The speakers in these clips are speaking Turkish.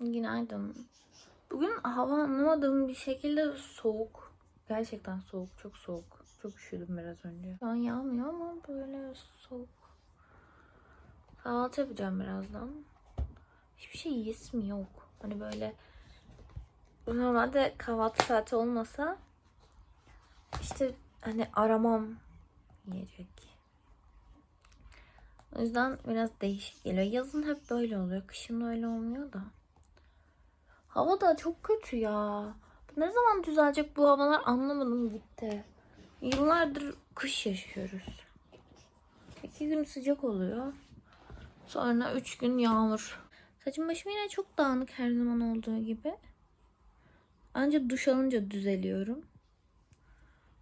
Günaydın. Bugün hava anlamadığım bir şekilde soğuk. Gerçekten soğuk, çok soğuk. Çok üşüdüm biraz önce. Şu an yağmıyor ama böyle soğuk. Kahvaltı yapacağım birazdan. Hiçbir şey yesim yok. Hani böyle normalde kahvaltı saati olmasa işte hani aramam yiyecek. O yüzden biraz değişik geliyor. Yazın hep böyle oluyor. Kışın öyle olmuyor da. Hava da çok kötü ya. Ne zaman düzelecek bu havalar anlamadım gitti. Yıllardır kış yaşıyoruz. İki gün sıcak oluyor. Sonra üç gün yağmur. Saçım başım yine çok dağınık her zaman olduğu gibi. Ancak duş alınca düzeliyorum.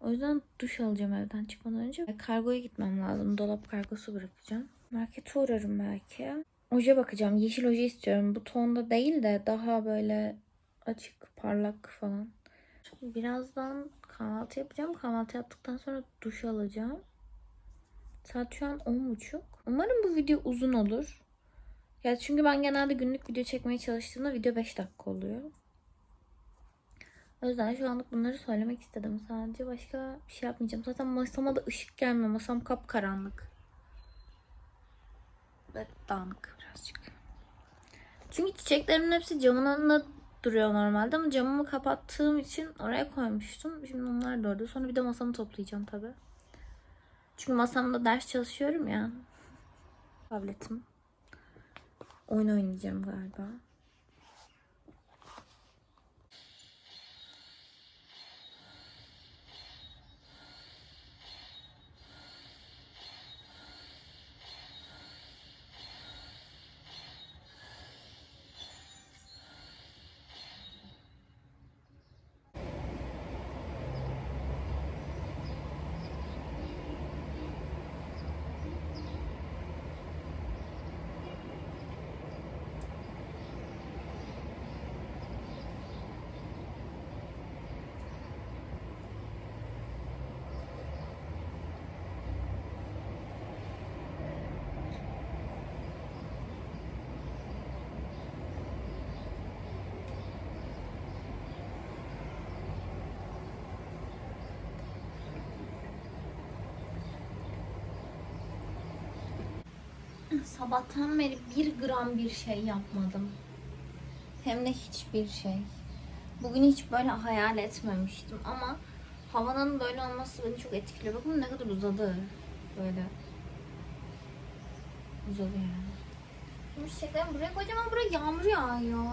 O yüzden duş alacağım evden çıkmadan önce. Kargoya gitmem lazım. Dolap kargosu bırakacağım. Markete uğrarım belki. Oje bakacağım. Yeşil oje istiyorum. Bu tonda değil de daha böyle açık, parlak falan. Şimdi birazdan kahvaltı yapacağım. Kahvaltı yaptıktan sonra duş alacağım. Saat şu an 10.30. Umarım bu video uzun olur. Ya çünkü ben genelde günlük video çekmeye çalıştığımda video 5 dakika oluyor. O yüzden şu anlık bunları söylemek istedim sadece. Başka bir şey yapmayacağım. Zaten masama da ışık gelmiyor. Masam kapkaranlık. Ve dağınık birazcık. Çünkü çiçeklerimin hepsi camın önünde duruyor normalde ama camımı kapattığım için oraya koymuştum. Şimdi onlar da orada. Sonra bir de masamı toplayacağım tabii. Çünkü masamda ders çalışıyorum ya. Tabletim. Oyun oynayacağım galiba. Sabahtan beri bir gram bir şey yapmadım. Hem de hiçbir şey. Bugün hiç böyle hayal etmemiştim ama havanın böyle olması beni çok etkiliyor. Bakın ne kadar uzadı. Böyle. Uzadı yani. Şimdi çiçeklerimi buraya koyacağım ama buraya yağmur yağıyor.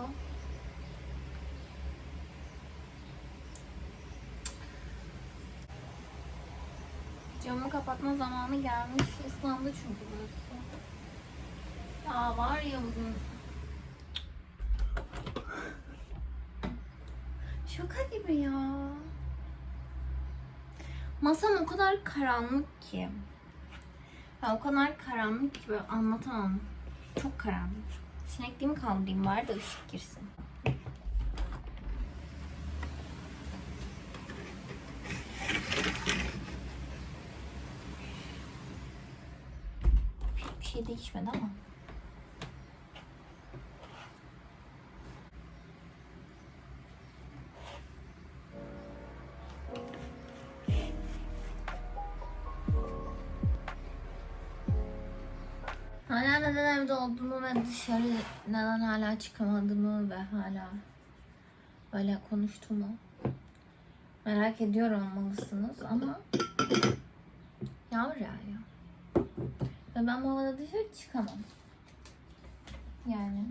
Camı kapatma zamanı gelmiş. Islandı çünkü burası. Ya var ya bugün. Şaka gibi ya. Masam o kadar karanlık ki. Ya o kadar karanlık ki böyle anlatamam. Çok karanlık. Sinekliğimi kaldırayım bari da ışık girsin. Bir şey değişmedi ama. Neden evde olduğumu ve dışarı neden hala çıkamadığımı ve hala böyle konuştuğumu merak ediyor olmalısınız ama yağmur yağıyor. Ve ben bu havada dışarı çıkamam. Yani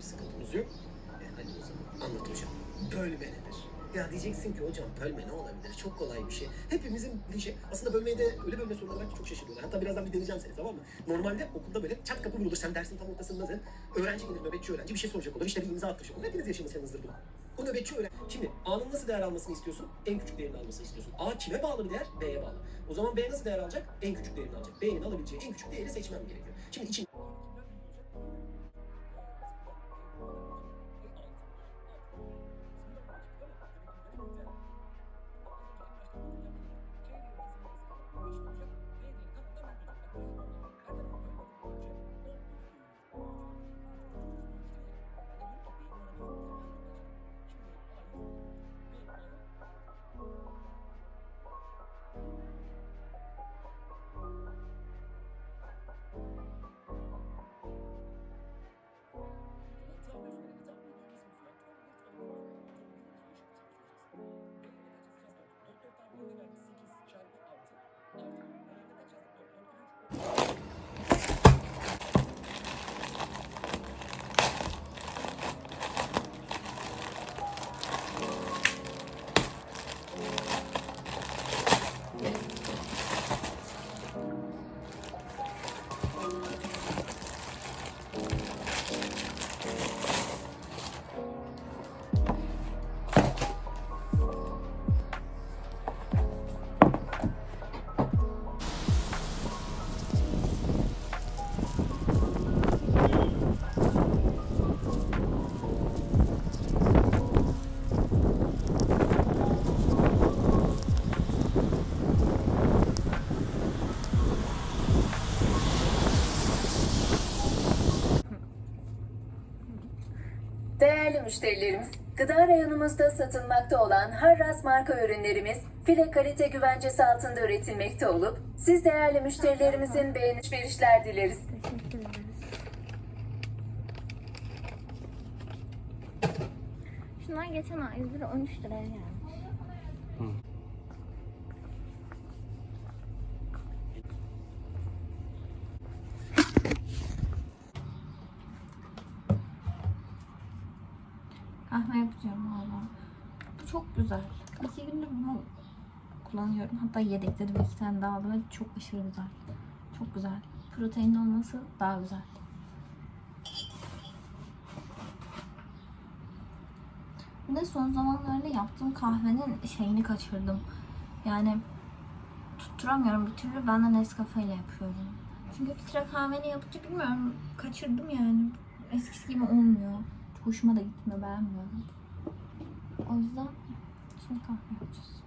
bir sıkıntımız yok. E, hadi o zaman anlat hocam. Bölme nedir? Ya diyeceksin ki hocam bölme ne olabilir? Çok kolay bir şey. Hepimizin bir şey. Aslında bölmeyi de öyle bölme soruları var ki çok şaşırıyorlar. Hatta birazdan bir deneyeceğim seni tamam mı? Normalde okulda böyle çat kapı vurulur. Sen dersin tam ortasındasın. Öğrenci gelir nöbetçi öğrenci bir şey soracak olur. İşte bir imza attıracak olur. Hepiniz yaşamışsınızdır bunu. Bu nöbetçi öğren. Şimdi A'nın nasıl değer almasını istiyorsun? En küçük değerini almasını istiyorsun. A kime bağlı bir değer? B'ye bağlı. O zaman B nasıl değer alacak? En küçük değerini alacak. B'nin alabileceği en küçük değeri seçmem gerekiyor. Şimdi için Değerli müşterilerimiz, gıda reyonumuzda satılmakta olan Harras marka ürünlerimiz file kalite güvencesi altında üretilmekte olup siz değerli müşterilerimizin beğeniş verişler dileriz. Teşekkür ederiz. Şunlar geçen ay 100 lira 13 liraya gelmiş. Kahve yapacağım valla. Bu çok güzel. İki gündür bunu kullanıyorum. Hatta yedekledim iki tane daha aldım çok aşırı güzel. Çok güzel. Protein olması daha güzel. Bir de son zamanlarda yaptığım kahvenin şeyini kaçırdım. Yani tutturamıyorum bir türlü. Ben de Nescafe ile yapıyorum. Çünkü filtre kahveni yapınca bilmiyorum kaçırdım yani. Eskisi gibi olmuyor. Hoşuma da gitmiyor, beğenmiyorum. O yüzden şimdi kahve yapacağız.